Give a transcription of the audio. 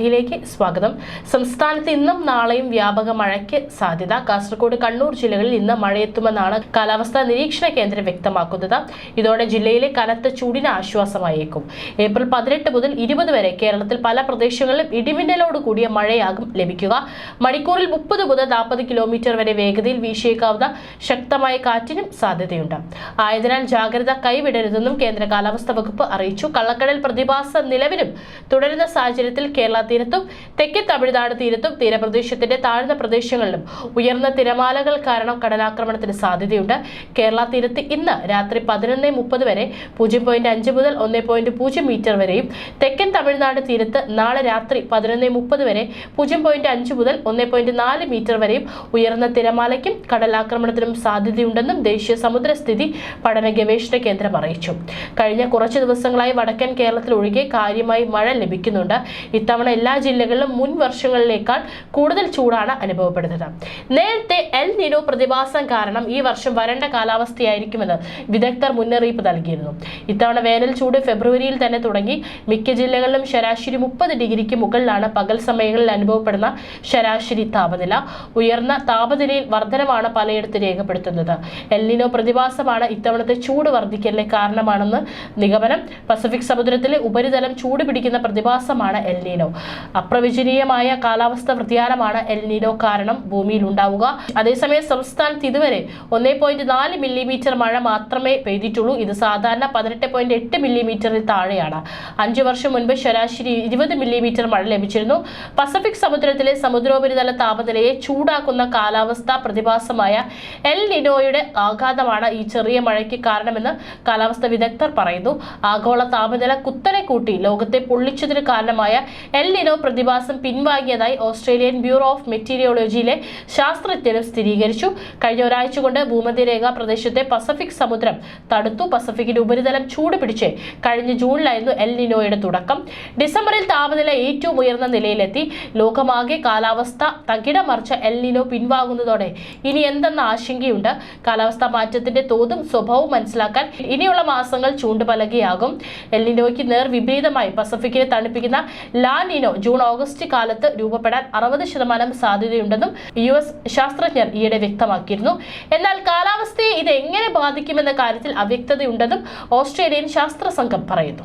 ിലേക്ക് സ്വാഗതം. സംസ്ഥാനത്ത് ഇന്നും നാളെയും വ്യാപക മഴയ്ക്ക് സാധ്യത. കാസർഗോഡ് കണ്ണൂർ ജില്ലകളിൽ ഇന്ന് മഴയെത്തുമെന്നാണ് കാലാവസ്ഥാ നിരീക്ഷണ കേന്ദ്രം വ്യക്തമാക്കുന്നത്. ഇതോടെ ജില്ലയിലെ കനത്ത ചൂടിന് ആശ്വാസമായേക്കും. ഏപ്രിൽ പതിനെട്ട് മുതൽ ഇരുപത് വരെ കേരളത്തിൽ പല പ്രദേശങ്ങളിലും ഇടിമിന്നലോട് കൂടിയ മഴയാകും ലഭിക്കുക. മണിക്കൂറിൽ മുപ്പത് മുതൽ നാൽപ്പത് കിലോമീറ്റർ വരെ വേഗതയിൽ വീശിയേക്കാവുന്ന ശക്തമായ കാറ്റിനും സാധ്യതയുണ്ട്. ആയതിനാൽ ജാഗ്രത കൈവിടരുതെന്നും കേന്ദ്ര കാലാവസ്ഥാ വകുപ്പ് അറിയിച്ചു. കള്ളക്കടൽ പ്രതിഭാസ നിലവിലും തുടരുന്ന സാഹചര്യത്തിൽ കേരള തീരത്തും തെക്കൻ തമിഴ്നാട് തീരത്തും തീരപ്രദേശത്തിന്റെ താഴ്ന്ന പ്രദേശങ്ങളിലും ഉയർന്ന തിരമാലകൾ കാരണം കടലാക്രമണത്തിന് സാധ്യതയുണ്ട്. കേരള തീരത്ത് ഇന്ന് രാത്രി പതിനൊന്ന് മുപ്പത് വരെ പൂജ്യം പോയിന്റ് അഞ്ച് മുതൽ ഒന്ന് പോയിന്റ് പൂജ്യം മീറ്റർ വരെയും തെക്കൻ തമിഴ്നാട് തീരത്ത് നാളെ രാത്രി പതിനൊന്ന് മുപ്പത് വരെ പൂജ്യം പോയിന്റ് അഞ്ച് മുതൽ ഒന്ന് പോയിന്റ് നാല് മീറ്റർ വരെയും ഉയർന്ന തിരമാലയ്ക്കും കടലാക്രമണത്തിനും സാധ്യതയുണ്ടെന്നും ദേശീയ സമുദ്രസ്ഥിതി പഠന ഗവേഷണ കേന്ദ്രം അറിയിച്ചു. കഴിഞ്ഞ കുറച്ച് ദിവസങ്ങളായി വടക്കൻ കേരളത്തിൽ ഒഴികെ കാര്യമായി മഴ ലഭിക്കുന്നുണ്ട്. ഇത്തവണ എല്ലാ ജില്ലകളിലും മുൻ വർഷങ്ങളിലേക്കാൾ കൂടുതൽ ചൂടാണ് അനുഭവപ്പെടുന്നത്. നേരത്തെ എൽ നിനോ പ്രതിഭാസം കാരണം ഈ വർഷം വരണ്ട കാലാവസ്ഥയായിരിക്കുമെന്ന് വിദഗ്ധർ മുന്നറിയിപ്പ് നൽകിയിരുന്നു. ഇത്തവണ വേനൽ ചൂട് ഫെബ്രുവരിയിൽ തന്നെ തുടങ്ങി. മിക്ക ജില്ലകളിലും ശരാശരി മുപ്പത് ഡിഗ്രിക്ക് മുകളിലാണ് പകൽ സമയങ്ങളിൽ അനുഭവപ്പെടുന്ന ശരാശരി താപനില. ഉയർന്ന താപനിലയിൽ വർധനമാണ് പലയിടത്ത് രേഖപ്പെടുത്തുന്നത്. എല്ലിനോ പ്രതിഭാസമാണ് ഇത്തവണത്തെ ചൂട് വർദ്ധിക്കലിന് കാരണമാണെന്ന് നിഗമനം. പസഫിക് സമുദ്രത്തിലെ ഉപരിതലം ചൂട് പിടിക്കുന്ന പ്രതിഭാസമാണ് എൽനിനോ അപ്രവചനീയമായ കാലാവസ്ഥ വ്യതിയാനമാണ് എൽനിനോ കാരണം ഭൂമിയിൽ ഉണ്ടാവുക. അതേസമയം സംസ്ഥാനത്ത് ഇതുവരെ ഒന്നേ പോയിന്റ് നാല് മില്ലിമീറ്റർ മഴ മാത്രമേ പെയ്തിട്ടുള്ളൂ. ഇത് സാധാരണ പതിനെട്ട് പോയിന്റ് എട്ട് മില്ലിമീറ്ററിൽ താഴെയാണ്. അഞ്ചു വർഷം മുൻപ് ശരാശരി ഇരുപത് മില്ലിമീറ്റർ മഴ ലഭിച്ചിരുന്നു. പസഫിക് സമുദ്രത്തിലെ സമുദ്രോപരിതല താപനിലയെ ചൂടാക്കുന്ന കാലാവസ്ഥാ പ്രതിഭാസമായ എൽ നിനോയുടെ ആഘാതമാണ് ഈ ചെറിയ മഴയ്ക്ക് കാരണമെന്ന് കാലാവസ്ഥ വിദഗ്ധർ പറയുന്നു. ആഗോള താപനില കുത്തനെ കൂട്ടി. ലോകത്തെ പൊള്ളിച്ചതിന് കാരണമായ എൽ നിനോ പ്രതിഭാസം പിൻവാങ്ങിയതായി ഓസ്ട്രേലിയൻ ബ്യൂറോ ഓഫ് മെറ്റീരിയോളജിയിലെ ശാസ്ത്രജ്ഞരും സ്ഥിരീകരിച്ചു. കഴിഞ്ഞ ഒരാഴ്ച കൊണ്ട് ഭൂമധ്യരേഖ പ്രദേശത്തെ പസഫിക് സമുദ്രം തടുത്തു. പസഫിക്കിന്റെ ഉപരിതലം ചൂട് പിടിച്ച് കഴിഞ്ഞ ജൂണിലായിരുന്നു എൽ നിനോയുടെ തുടക്കം. ഡിസംബറിൽ താപനില ഏറ്റവും ഉയർന്ന നിലയിലെത്തി. ലോകമാകെ കാലാവസ്ഥ തകിടം മറിച്ച എൽ നിനോ പിൻവാങ്ങുന്നതോടെ ഇനി എന്തെന്ന ആശങ്കയുണ്ട്. കാലാവസ്ഥാ മാറ്റത്തിന്റെ തോതും സ്വഭാവവും മനസ്സിലാക്കാൻ ഇനിയുള്ള മാസങ്ങൾ ചൂണ്ടുപലകയാകും. എൽ നിനോയ്ക്ക് നേർ വിപരീതമായി പസഫിക്കിനെ തണുപ്പിക്കുന്ന ലാ നിനോ ജൂൺ ഓഗസ്റ്റ് കാലത്ത് രൂപപ്പെടാൻ അറുപത് ശതമാനം സാധ്യതയുണ്ടെന്നും യു എസ് ശാസ്ത്രജ്ഞർ ഈയിടെ വ്യക്തമാക്കിയിരുന്നു. എന്നാൽ കാലാവസ്ഥയെ ഇത് എങ്ങനെ ബാധിക്കുമെന്ന കാര്യത്തിൽ അവ്യക്തതയുണ്ടെന്നും ഓസ്ട്രേലിയൻ ശാസ്ത്ര സംഘം പറയുന്നു.